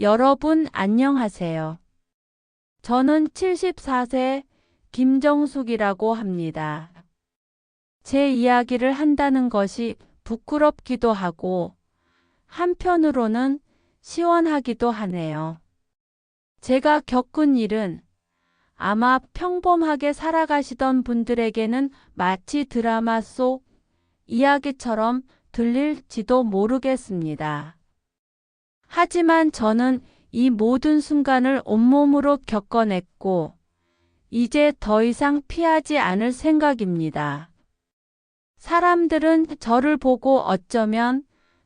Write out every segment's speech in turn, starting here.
여러분 안녕하세요. 저는 74세 김정숙이라고 합니다. 제 이야기를 한다는 것이 부끄럽기도 하고 한편으로는 시원하기도 하네요. 제가 겪은 일은 아마 평범하게 살아가시던 분들에게는 마치 드라마 속 이야기처럼 들릴지도 모르겠습니다. 하지만 저는 이 모든 순간을 온몸으로 겪어냈고, 이제 더 이상 피하지 않을 생각입니다. 사람들은 저를 보고 어쩌면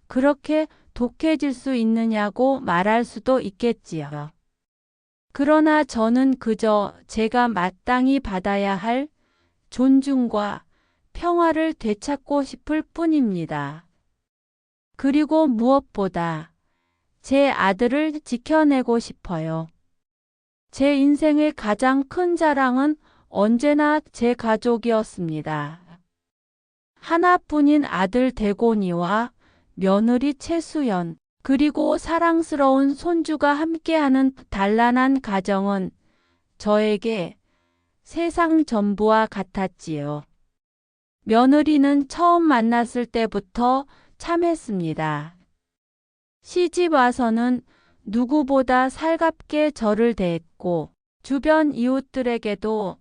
그렇게 독해질 수 있느냐고 말할 수도 있겠지요. 그러나 저는 그저 제가 마땅히 받아야 할 존중과 평화를 되찾고 싶을 뿐입니다. 그리고 무엇보다 제 아들을 지켜내고 싶어요. 제 인생의 가장 큰 자랑은 언제나 제 가족이었습니다. 하나뿐인 아들 대곤이와 며느리 최수연, 그리고 사랑스러운 손주가 함께하는 단란한 가정은 저에게 세상 전부와 같았지요. 며느리는 처음 만났을 때부터 참했습니다. 시집 와서는 누구보다 살갑게 저를 대했고 주변 이웃들에게도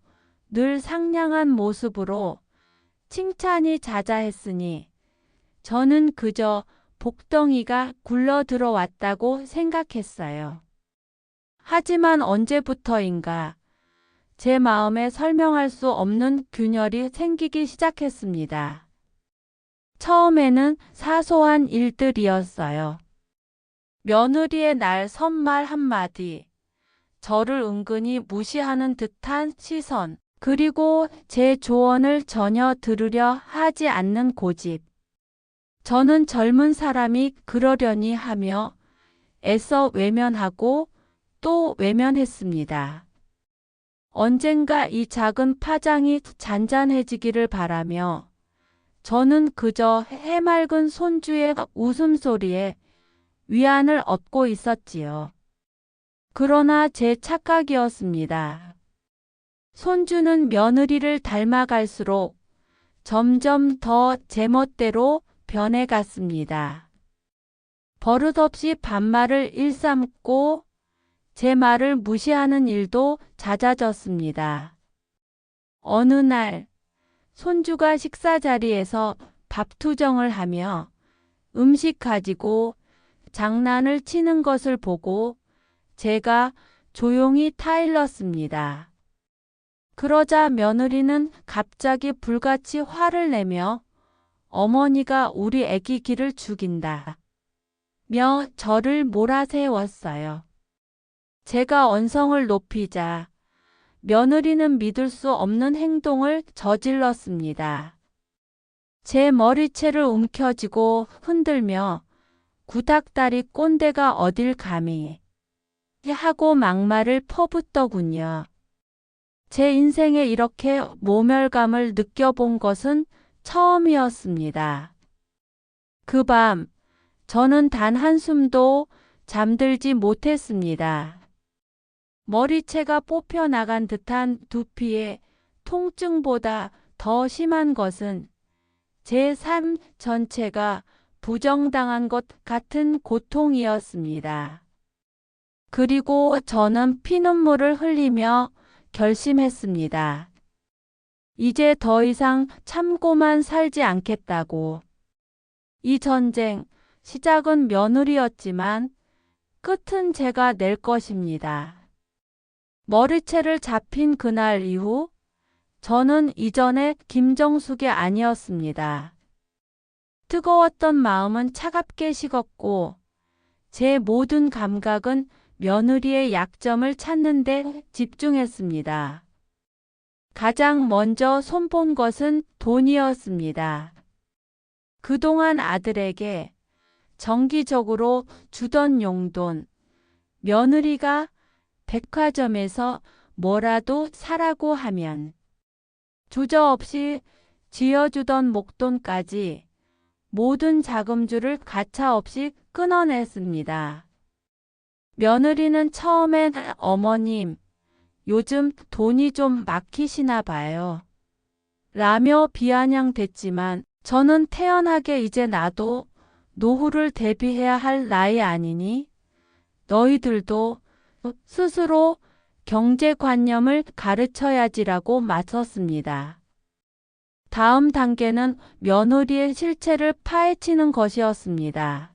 늘 상냥한 모습으로 칭찬이 자자했으니 저는 그저 복덩이가 굴러 들어왔다고 생각했어요. 하지만 언제부터인가 제 마음에 설명할 수 없는 균열이 생기기 시작했습니다. 처음에는 사소한 일들이었어요. 며느리의 날 선말 한마디, 저를 은근히 무시하는 듯한 시선, 그리고 제 조언을 전혀 들으려 하지 않는 고집. 저는 젊은 사람이 그러려니 하며 애써 외면하고 또 외면했습니다. 언젠가 이 작은 파장이 잔잔해지기를 바라며 저는 그저 해맑은 손주의 웃음소리에 위안을 얻고 있었지요. 그러나 제 착각이었습니다. 손주는 며느리를 닮아갈수록 점점 더 제멋대로 변해갔습니다. 버릇없이 반말을 일삼고 제 말을 무시하는 일도 잦아졌습니다. 어느 날 손주가 식사 자리에서 밥투정을 하며 음식 가지고 장난을 치는 것을 보고 제가 조용히 타일렀습니다. 그러자 며느리는 갑자기 불같이 화를 내며 어머니가 우리 애기 기를 죽인다. 며 저를 몰아세웠어요. 제가 언성을 높이자 며느리는 믿을 수 없는 행동을 저질렀습니다. 제 머리채를 움켜쥐고 흔들며 구닥다리 꼰대가 어딜 감히 하고 막말을 퍼붓더군요. 제 인생에 이렇게 모멸감을 느껴본 것은 처음이었습니다. 그 밤, 저는 단 한숨도 잠들지 못했습니다. 머리채가 뽑혀 나간 듯한 두피의 통증보다 더 심한 것은 제 삶 전체가 부정당한 것 같은 고통이었습니다. 그리고 저는 피눈물을 흘리며 결심했습니다. 이제 더 이상 참고만 살지 않겠다고. 이 전쟁, 시작은 며느리였지만 끝은 제가 낼 것입니다. 머리채를 잡힌 그날 이후 저는 이전의 김정숙이 아니었습니다. 뜨거웠던 마음은 차갑게 식었고 제 모든 감각은 며느리의 약점을 찾는 데 집중했습니다. 가장 먼저 손본 것은 돈이었습니다. 그동안 아들에게 정기적으로 주던 용돈, 며느리가 백화점에서 뭐라도 사라고 하면 주저없이 쥐어주던 목돈까지 모든 자금줄을 가차없이 끊어냈습니다. 며느리는 처음엔 어머님, 요즘 돈이 좀 막히시나 봐요. 라며 비아냥댔지만 저는 태연하게 이제 나도 노후를 대비해야 할 나이 아니니 너희들도 스스로 경제관념을 가르쳐야지라고 맞섰습니다. 다음 단계는 며느리의 실체를 파헤치는 것이었습니다.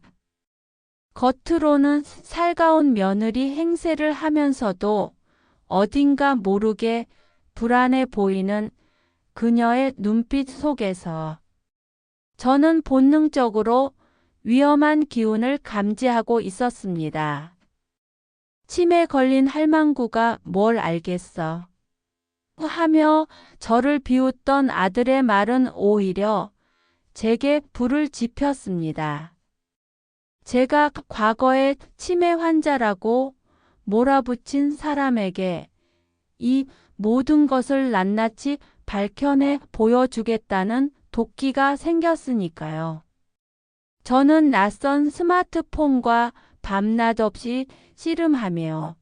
겉으로는 살가운 며느리 행세를 하면서도 어딘가 모르게 불안해 보이는 그녀의 눈빛 속에서 저는 본능적으로 위험한 기운을 감지하고 있었습니다. 치매 걸린 할망구가 뭘 알겠어. 하며 저를 비웃던 아들의 말은 오히려 제게 불을 지폈습니다. 제가 과거에 치매 환자라고 몰아붙인 사람에게 이 모든 것을 낱낱이 밝혀내 보여주겠다는 도끼가 생겼으니까요. 저는 낯선 스마트폰과 밤낮 없이 씨름하며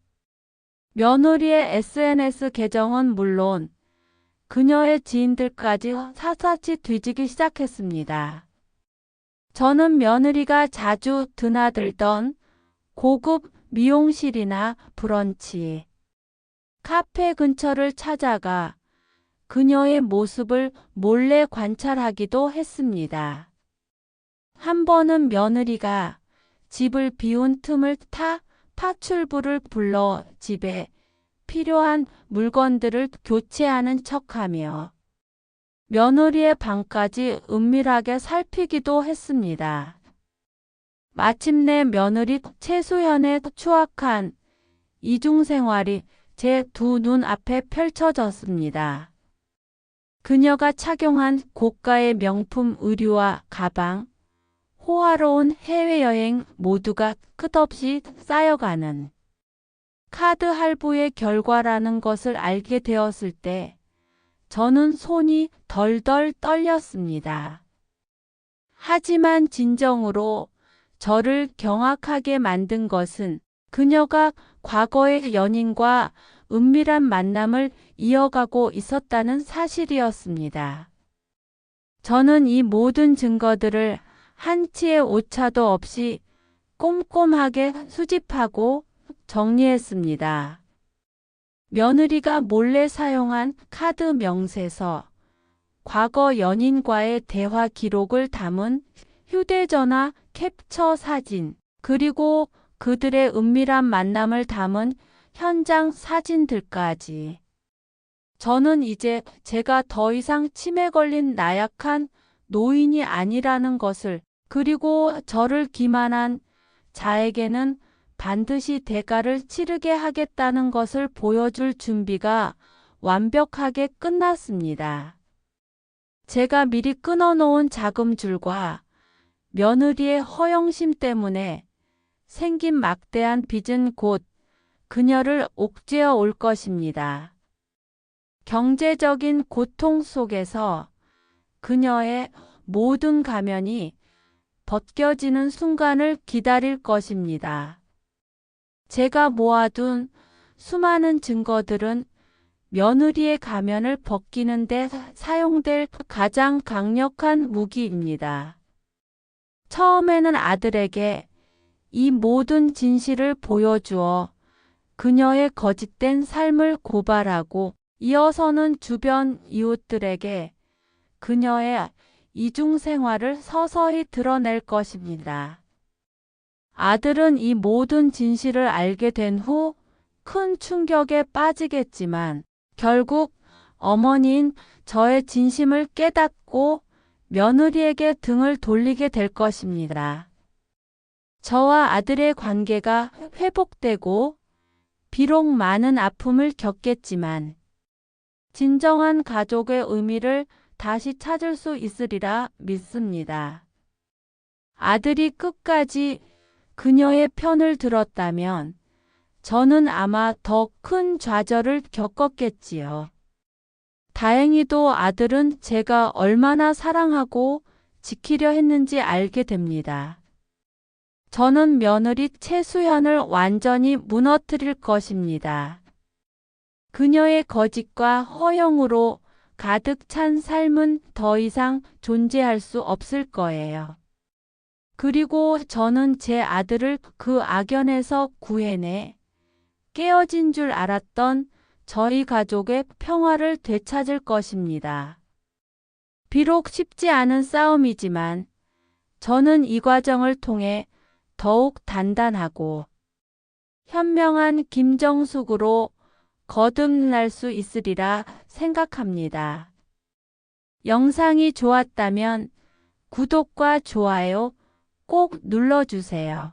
며느리의 SNS 계정은 물론 그녀의 지인들까지 사사치 뒤지기 시작했습니다. 저는 며느리가 자주 드나들던 고급 미용실이나 브런치, 카페 근처를 찾아가 그녀의 모습을 몰래 관찰하기도 했습니다. 한 번은 며느리가 집을 비운 틈을 타 파출부를 불러 집에 필요한 물건들을 교체하는 척하며 며느리의 방까지 은밀하게 살피기도 했습니다. 마침내 며느리 최수현의 추악한 이중생활이 제 두 눈 앞에 펼쳐졌습니다. 그녀가 착용한 고가의 명품 의류와 가방, 호화로운 해외여행 모두가 끝없이 쌓여가는 카드 할부의 결과라는 것을 알게 되었을 때 저는 손이 덜덜 떨렸습니다. 하지만 진정으로 저를 경악하게 만든 것은 그녀가 과거의 연인과 은밀한 만남을 이어가고 있었다는 사실이었습니다. 저는 이 모든 증거들을 한치의 오차도 없이 꼼꼼하게 수집하고 정리했습니다. 며느리가 몰래 사용한 카드 명세서, 과거 연인과의 대화 기록을 담은 휴대전화 캡처 사진, 그리고 그들의 은밀한 만남을 담은 현장 사진들까지. 저는 이제 제가 더 이상 치매 걸린 나약한 노인이 아니라는 것을 그리고 저를 기만한 자에게는 반드시 대가를 치르게 하겠다는 것을 보여줄 준비가 완벽하게 끝났습니다. 제가 미리 끊어놓은 자금줄과 며느리의 허영심 때문에 생긴 막대한 빚은 곧 그녀를 옥죄어 올 것입니다. 경제적인 고통 속에서 그녀의 모든 가면이 벗겨지는 순간을 기다릴 것입니다. 제가 모아둔 수많은 증거들은 며느리의 가면을 벗기는데 사용될 가장 강력한 무기입니다. 처음에는 아들에게 이 모든 진실을 보여주어 그녀의 거짓된 삶을 고발하고 이어서는 주변 이웃들에게 그녀의 이중 생활을 서서히 드러낼 것입니다. 아들은 이 모든 진실을 알게 된 후 큰 충격에 빠지겠지만 결국 어머니인 저의 진심을 깨닫고 며느리에게 등을 돌리게 될 것입니다. 저와 아들의 관계가 회복되고 비록 많은 아픔을 겪겠지만 진정한 가족의 의미를 다시 찾을 수 있으리라 믿습니다. 아들이 끝까지 그녀의 편을 들었다면 저는 아마 더 큰 좌절을 겪었겠지요. 다행히도 아들은 제가 얼마나 사랑하고 지키려 했는지 알게 됩니다. 저는 며느리 최수현을 완전히 무너뜨릴 것입니다. 그녀의 거짓과 허영으로 가득 찬 삶은 더 이상 존재할 수 없을 거예요. 그리고 저는 제 아들을 그 악연에서 구해내 깨어진 줄 알았던 저희 가족의 평화를 되찾을 것입니다. 비록 쉽지 않은 싸움이지만 저는 이 과정을 통해 더욱 단단하고 현명한 김정숙으로 거듭날 수 있으리라 생각합니다. 영상이 좋았다면 구독과 좋아요 꼭 눌러주세요.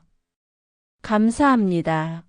감사합니다.